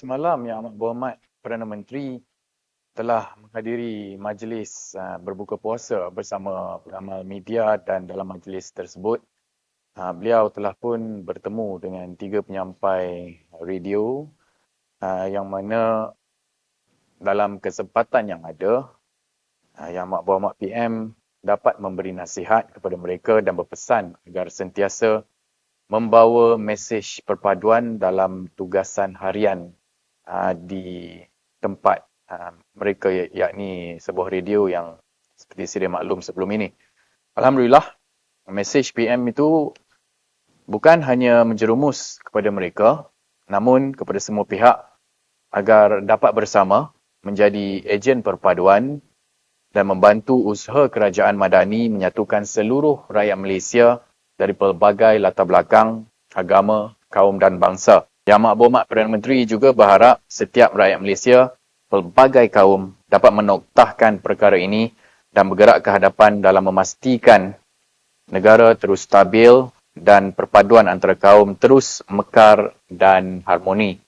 Semalam Yang Amat Berhormat Perdana Menteri telah menghadiri majlis uh, berbuka puasa bersama pengamal media dan dalam majlis tersebut. Uh, beliau telah pun bertemu dengan tiga penyampai radio uh, yang mana dalam kesempatan yang ada Yang Amat Berhormat PM dapat memberi nasihat kepada mereka dan berpesan agar sentiasa membawa mesej perpaduan dalam tugasan harian uh, di tempat uh, mereka yakni sebuah radio yang seperti sedia maklum sebelum ini. Alhamdulillah, mesej PM itu bukan hanya menjerumus kepada mereka namun kepada semua pihak agar dapat bersama menjadi ejen perpaduan dan membantu usaha kerajaan madani menyatukan seluruh rakyat Malaysia dari pelbagai latar belakang, agama, kaum dan bangsa. Yang Amat Berhormat Perdana Menteri juga berharap setiap rakyat Malaysia pelbagai kaum dapat menoktahkan perkara ini dan bergerak ke hadapan dalam memastikan negara terus stabil dan perpaduan antara kaum terus mekar dan harmoni.